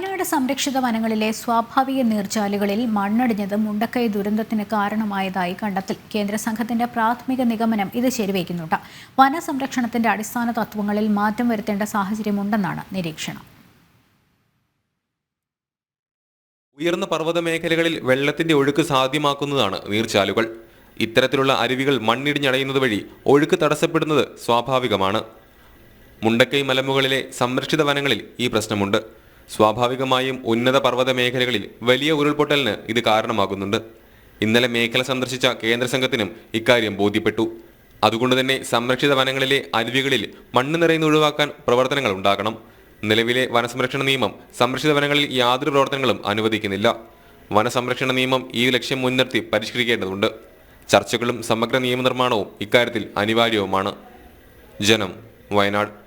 വയനാട് സംരക്ഷിത വനങ്ങളിലെ സ്വാഭാവിക നീർച്ചാലുകളിൽ മണ്ണടിഞ്ഞത് മുണ്ടക്കൈ ദുരന്തത്തിന് കാരണമായതായി കണ്ടെത്തൽ. കേന്ദ്ര സംഘത്തിന്റെ പ്രാഥമിക നിഗമനം ഇത് ശരിവയ്ക്കുന്നുണ്ട്. വനസംരക്ഷണത്തിന്റെ അടിസ്ഥാന തത്വങ്ങളിൽ മാറ്റം വരുത്തേണ്ട സാഹചര്യമുണ്ടെന്നാണ് നിരീക്ഷണം. ഉയർന്ന പർവത മേഖലകളിൽ വെള്ളത്തിന്റെ ഒഴുക്ക് സാധ്യമാക്കുന്നതാണ് നീർച്ചാലുകൾ. ഇത്തരത്തിലുള്ള അരുവികൾ മണ്ണിടിഞ്ഞടയുന്നത് വഴി ഒഴുക്ക് തടസ്സപ്പെടുന്നത് സ്വാഭാവികമാണ്. മുണ്ടക്കൈ മലമുകളിലെ സംരക്ഷിത വനങ്ങളിൽ ഈ പ്രശ്നമുണ്ട്. സ്വാഭാവികമായും ഉന്നത പർവത മേഖലകളിൽ വലിയ ഉരുൾപൊട്ടലിന് ഇത് കാരണമാകുന്നുണ്ട്. ഇന്നലെ മേഖല സന്ദർശിച്ച കേന്ദ്ര സംഘത്തിനും ഇക്കാര്യം ബോധ്യപ്പെട്ടു. അതുകൊണ്ട് തന്നെ സംരക്ഷിത വനങ്ങളിലെ അരുവികളിൽ മണ്ണ് നിറയുന്ന ഒഴിവാക്കാൻ പ്രവർത്തനങ്ങൾ ഉണ്ടാകണം. നിലവിലെ വനസംരക്ഷണ നിയമം സംരക്ഷിത വനങ്ങളിൽ യാതൊരു പ്രവർത്തനങ്ങളും അനുവദിക്കുന്നില്ല. വനസംരക്ഷണ നിയമം ഈ ലക്ഷ്യം മുൻനിർത്തി പരിഷ്കരിക്കേണ്ടതുണ്ട്. ചർച്ചകളും സമഗ്ര നിയമനിർമ്മാണവും ഇക്കാര്യത്തിൽ അനിവാര്യവുമാണ്. ജനം വയനാട്.